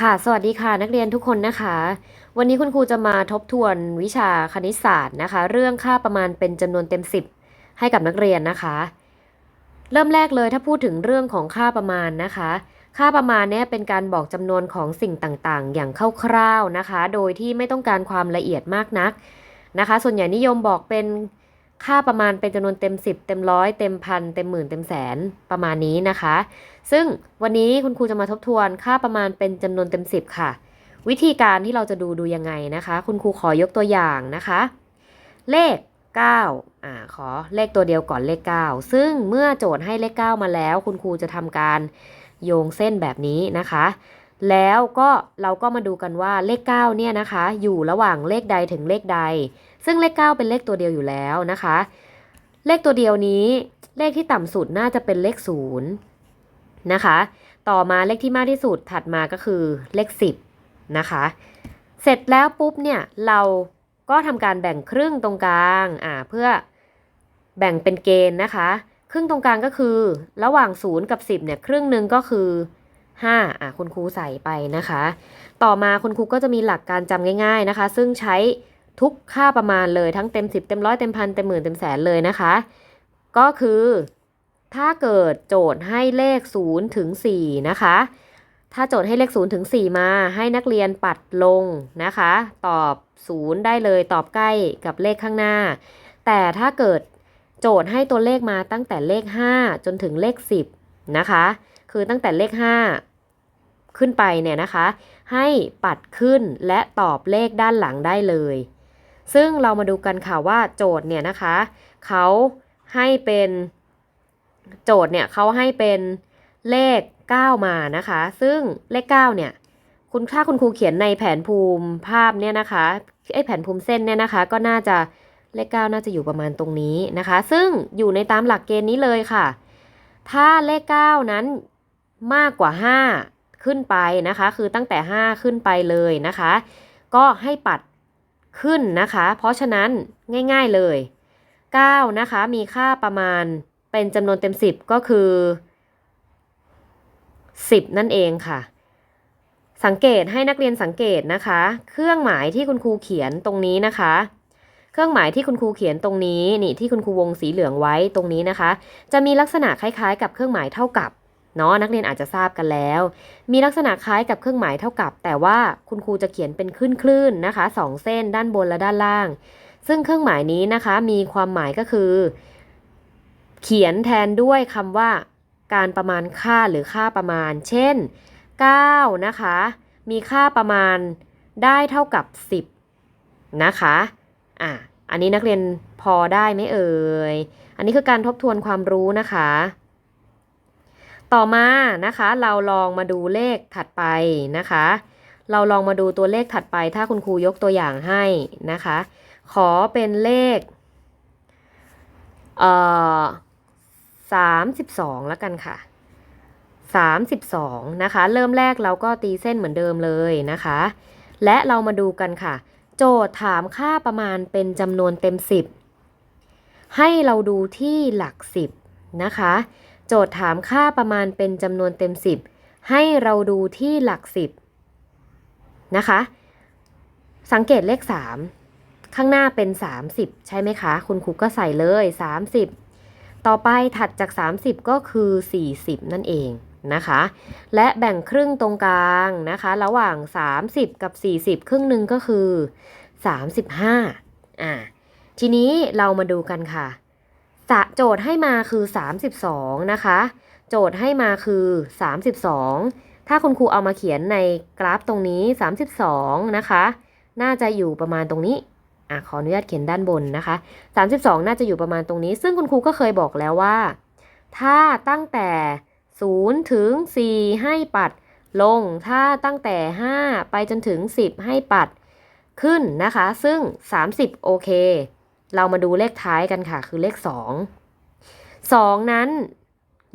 ค่ะ สวัสดีค่ะนักเรียนทุกคนนะคะ วันนี้คุณครูจะมาทบทวนวิชาคณิตศาสตร์นะคะ เรื่องค่าประมาณเป็นจำนวนเต็ม 10 ให้กับนักเรียนนะคะ เริ่มแรกเลยถ้าพูดถึงเรื่องของค่าประมาณนะคะ ค่าประมาณเนี่ยเป็นการบอกจำนวนของสิ่งต่างๆ อย่างคร่าวๆนะคะ โดยที่ไม่ต้องการความละเอียดมากนักนะคะ ส่วนใหญ่นิยมบอกเป็น ค่าประมาณเป็นจำนวนเต็ม 10 เต็มร้อยเต็มพันเต็มหมื่นเต็มแสนประมาณนี้นะคะ ซึ่งวันนี้คุณครูจะมาทบทวนค่าประมาณเป็นจำนวนเต็ม 10 ค่ะ วิธีการที่เราจะดูดูยังไงนะคะ คุณครูขอยกตัวอย่างนะคะ เลข 9อ่าขอเลขตัวเดียวก่อนเลข 9 ซึ่งเมื่อโจทย์ให้เลข 9 มาแล้ว คุณครูจะทำการโยงเส้นแบบนี้นะคะ แล้วก็เราก็มาดูกันว่าเลข 9 เนี่ยนะคะ อยู่ระหว่างเลขใดถึงเลขใด ซึ่งเลข 9 เป็นเลขตัวเดียวอยู่แล้วนะคะ เลขตัวเดียวนี้เลขที่ต่ำสุดน่าจะเป็นเลข0นะคะ ต่อมาเลขที่มากที่สุดถัดมาก็คือเลข 10นะคะ เสร็จแล้วปุ๊บเนี่ยเราก็ทำการแบ่งครึ่งตรงกลางอ่าเพื่อแบ่งเป็นเกณฑ์นะคะ ครึ่งตรงกลางก็คือระหว่าง 0 กับ 10เนี่ยครึ่งหนึ่งก็คือ5อะคุณครูใส่ไปนะคะ ต่อมาคุณครูก็จะมีหลักการจำง่าย ๆนะคะ ซึ่งใช้ ทุกค่าประมาณเลยทั้งเต็ม 10 เต็มร้อยเต็มพันเต็มหมื่นเต็มแสนเลยนะคะ ก็คือถ้าเกิดโจทย์ให้เลข0ถึง4นะคะ ถ้าโจทย์ให้เลข0ถึง4มาให้นักเรียนปัดลงนะคะ ตอบ 0 ได้เลยตอบใกล้กับเลขข้างหน้า แต่ถ้าเกิดโจทย์ให้ตัวเลขมาตั้งแต่เลข 5 จนถึงเลข 10 นะคะ คือตั้งแต่เลข 5 ขึ้นไปเนี่ยนะคะ ให้ปัดขึ้นและตอบเลขด้านหลังได้เลย ซึ่งเรามาดูกันค่ะว่าโจทย์เนี่ยนะคะเขาให้เป็นโจทย์เนี่ยเขาให้เป็นเลข 9 มานะคะ ซึ่งเลข 9 เนี่ยคุณถ้าคุณครูเขียนในแผนภูมิภาพเนี่ยนะคะไอ้แผนภูมิเส้นเนี่ยนะคะ ก็น่าจะเลข 9 น่าจะอยู่ประมาณตรงนี้นะคะ ซึ่งอยู่ในตามหลักเกณฑ์นี้เลยค่ะ ถ้าเลข 9 นั้นมากกว่า 5 ขึ้นไปนะคะ คือตั้งแต่ 5 ขึ้นไปเลยนะคะ ก็ให้ปัด ขึ้นนะคะ เพราะฉะนั้นง่ายๆเลย 9 นะคะ มีค่าประมาณเป็นจำนวนเต็ม 10 ก็คือ 10 นั่นเองค่ะ สังเกตให้นักเรียนสังเกตนะคะ เครื่องหมายที่คุณครูเขียนตรงนี้นะคะ เครื่องหมายที่คุณครูเขียนตรงนี้นี่ที่คุณครูวงสีเหลืองไว้ตรงนี้นะคะ จะมีลักษณะคล้ายๆ กับเครื่องหมายเท่ากับ เนาะนักเรียนอาจจะทราบกันแล้ว มีลักษณะคล้ายกับเครื่องหมายเท่ากับ แต่ว่าคุณครูจะเขียนเป็นคลื่นๆนะคะสองเส้นด้านบนและด้านล่าง ซึ่งเครื่องหมายนี้นะคะมีความหมายก็คือ เขียนแทนด้วยคำว่า การประมาณค่าหรือค่าประมาณ เช่น9นะคะมีค่าประมาณได้เท่ากับ 10นะคะอะอันนี้นักเรียนพอได้ไหมเอ่ย อันนี้คือการทบทวนความรู้นะคะ ต่อมานะคะเราลองมาดูเลขถัดไปนะคะ เราลองมาดูตัวเลขถัดไป ถ้าคุณครูยกตัวอย่างให้นะคะ ขอเป็นเลขเอ่อสามสิบสองแล้วกันค่ะสามสิบสองนะคะ เริ่มแรกเราก็ตีเส้นเหมือนเดิมเลยนะคะ และเรามาดูกันค่ะ โจทย์ถามค่าประมาณเป็นจำนวนเต็มสิบให้เราดูที่หลักสิบนะคะ โจทย์ถามค่าประมาณเป็นจำนวนเต็มสิบให้เราดูที่หลักสิบนะคะ สังเกตเลขสามข้างหน้าเป็น 30 ใช่ไหมคะ คุณครูก็ใส่เลย 30 ต่อไปถัดจาก 30 ก็คือ 40 นั่นเองนะคะ และแบ่งครึ่งตรงกลางนะคะ ระหว่าง 30 กับ 40 ครึ่งหนึ่งก็คือ 35อ่าทีนี้เรามาดูกันค่ะ สะโจทย์ให้มาคือ 32 นะคะ โจทย์ให้มาคือ 32 ถ้าคุณครูเอามาเขียนในกราฟตรงนี้ 32 นะคะ น่าจะอยู่ประมาณตรงนี้อะขออนุญาตเขียนด้านบนนะคะ 32 น่าจะอยู่ประมาณตรงนี้ ซึ่งคุณครูก็เคยบอกแล้วว่า ถ้าตั้งแต่ 0 ถึง 4 ให้ปัดลง ถ้าตั้งแต่ 5 ไปจนถึง 10 ให้ปัดขึ้นนะคะ ซึ่ง 30 โอเค เรามาดูเลขท้ายกันค่ะ คือเลข 2 2 นั้น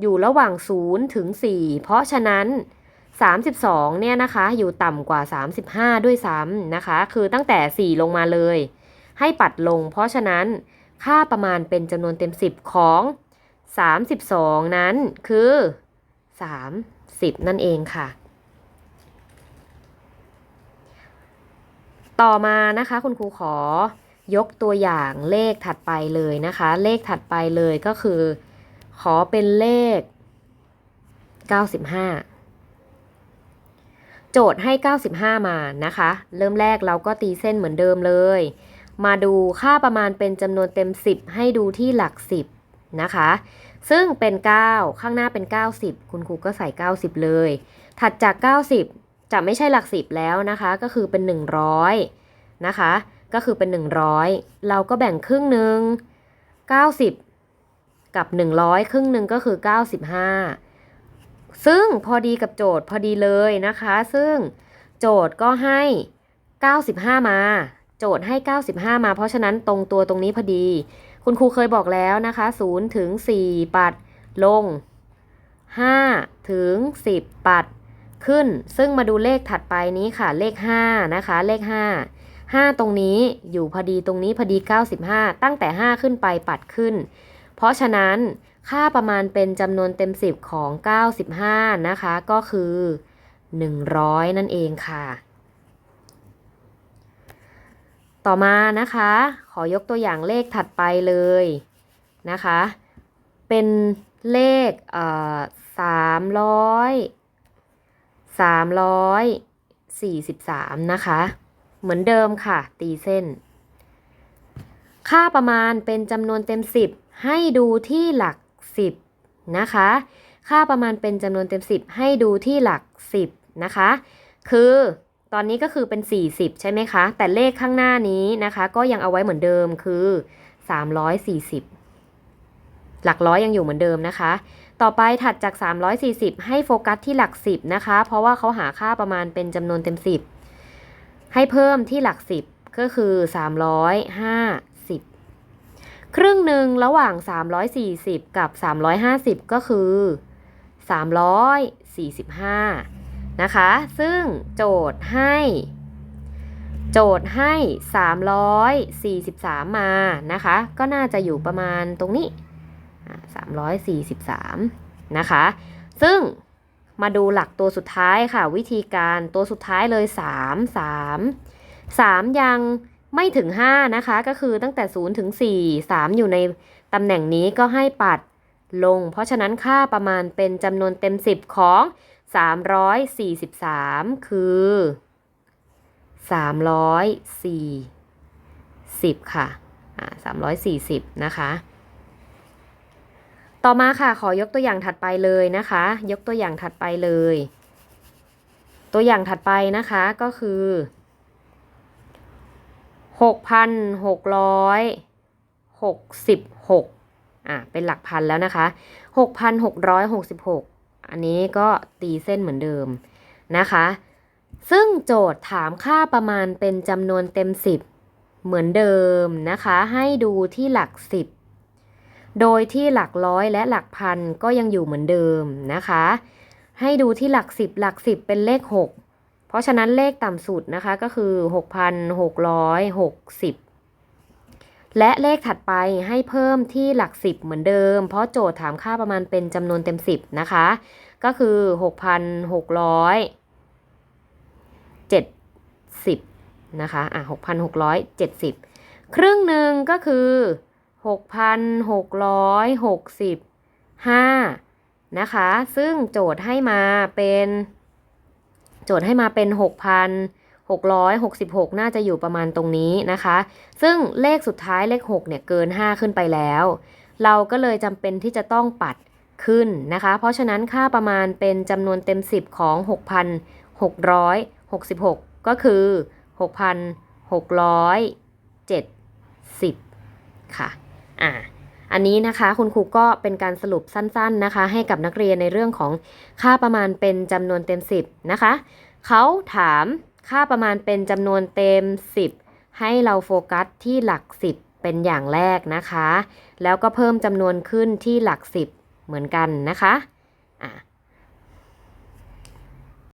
อยู่ระหว่าง 0 ถึง 4 เพราะฉะนั้น 32 เนี่ยนะคะ อยู่ต่ำกว่า 35 ด้วยซ้ำนะคะ คือตั้งแต่ 4 ลงมาเลย ให้ปัดลง เพราะฉะนั้นค่าประมาณเป็นจำนวนเต็ม 10 ของ 32 นั้นคือ 30 นั่นเองค่ะ ต่อมานะคะคุณครูขอ ยกตัวอย่างเลขถัดไปเลยนะคะ เลขถัดไปเลยก็คือ ขอเป็นเลข 95 โจทย์ให้ 95 มานะคะ เริ่มแรกเราก็ตีเส้นเหมือนเดิมเลย มาดูค่าประมาณเป็นจำนวนเต็ม 10 ให้ดูที่หลัก 10 นะคะ ซึ่งเป็น 9 ข้างหน้าเป็น 90 คุณครูก็ใส่ 90 เลย ถัดจาก 90 จะไม่ใช่หลัก 10 แล้วนะคะ ก็คือเป็น 100 นะคะ ก็คือเป็น 100 เราก็แบ่งครึ่งหนึ่ง90 กับ 100 ครึ่งหนึ่งก็คือ 95 ซึ่งพอดีกับโจทย์พอดีเลยนะคะ ซึ่งโจทย์ก็ให้ 95 มา โจทย์ให้ 95 มา เพราะฉะนั้นตรงตัวตรงนี้พอดี คุณครูเคยบอกแล้วนะคะ0ถึง4ปัดลง 5 ถึง 10 ปัดขึ้น ซึ่งมาดูเลขถัดไปนี้ค่ะ เลข 5 นะคะ เลข 5 5 ตรงนี้อยู่พอดีตรงนี้พอดี 95 ตั้งแต่ 5 ขึ้นไปปัดขึ้น เพราะฉะนั้นค่าประมาณเป็นจำนวนเต็ม 10 ของ 95 นะคะ ก็คือ 100 นั่นเองค่ะ ต่อมานะคะ ขอยกตัวอย่างเลขถัดไปเลยนะคะ เป็นเลขเอ่อสามร้อยสามร้อยสี่สิบสามนะคะ เหมือนเดิมค่ะ ตีเส้น ค่าประมาณเป็นจำนวนเต็ม 10 ให้ดูที่หลัก 10 นะคะ ค่าประมาณเป็นจำนวนเต็ม 10 ให้ดูที่หลัก 10 นะคะ คือตอนนี้ก็คือเป็น 40 ใช่ไหมคะ แต่เลขข้างหน้านี้นะคะ ก็ยังเอาไว้เหมือนเดิมคือ 340 หลักร้อยยังอยู่เหมือนเดิมนะคะ ต่อไปถัดจาก 340 ให้โฟกัสที่หลัก 10 นะคะ เพราะว่าเขาหาค่าประมาณเป็นจำนวนเต็ม 10 ให้เพิ่มที่หลัก10ก็คือ 350 ครึ่งหนึ่งระหว่าง 340 กับ 350 ก็คือ 345 นะคะ ซึ่งโจทย์ให้ โจทย์ให้ 343 มานะคะ ก็น่าจะอยู่ประมาณตรงนี้อะ343 นะคะ ซึ่ง มาดูหลักตัวสุดท้ายค่ะ วิธีการตัวสุดท้ายเลย 3 3 3 ยังไม่ถึง 5 นะคะ ก็คือตั้งแต่ 0 ถึง 4 3 อยู่ในตำแหน่งนี้ก็ให้ปัดลง เพราะฉะนั้นค่าประมาณเป็นจำนวนเต็ม 10 ของ 343 คือ 340 ค่ะ อ่า340 นะคะ ต่อมาค่ะขอยกตัวอย่างถัดไปเลยนะคะ ยกตัวอย่างถัดไปเลย ตัวอย่างถัดไปนะคะก็คือ6,666อะเป็นหลักพันแล้วนะคะ6,666อันนี้ก็ตีเส้นเหมือนเดิมนะคะ ซึ่งโจทย์ถามค่าประมาณเป็นจำนวนเต็ม10เหมือนเดิมนะคะ ให้ดูที่หลัก10 โดยที่หลักร้อยและหลักพันก็ยังอยู่เหมือนเดิมนะคะ ให้ดูที่หลัก10หลัก10เป็นเลข 6 เพราะฉะนั้นเลขต่ำสุดนะคะก็คือ 6,660 และเลขถัดไปให้เพิ่มที่หลัก10เหมือนเดิม เพราะโจทย์ถามค่าประมาณเป็นจำนวนเต็ม 10 นะคะ ก็คือ 6,670 นะคะอะ6,670 ครึ่งหนึ่งก็คือ 6,665นะคะ ซึ่งโจทย์ให้มาเป็น โจทย์ให้มาเป็น6,666น่าจะอยู่ประมาณตรงนี้นะคะ ซึ่งเลขสุดท้ายเลข6เนี่ยเกิน5ขึ้นไปแล้ว เราก็เลยจำเป็นที่จะต้องปัดขึ้นนะคะ เพราะฉะนั้นค่าประมาณเป็นจำนวนเต็ม 10 ของ 6,666 ก็คือ 6,670 ค่ะ อ่าอันนี้นะคะคุณครูก็เป็นการสรุปสั้นๆนะคะ ให้กับนักเรียนในเรื่องของค่าประมาณเป็นจำนวนเต็ม 10 นะคะเขาถามค่าประมาณเป็นจำนวนเต็ม 10 ให้เราโฟกัสที่หลัก 10 เป็นอย่างแรกนะคะ แล้วก็เพิ่มจำนวนขึ้นที่หลัก 10 เหมือนกันนะคะอะ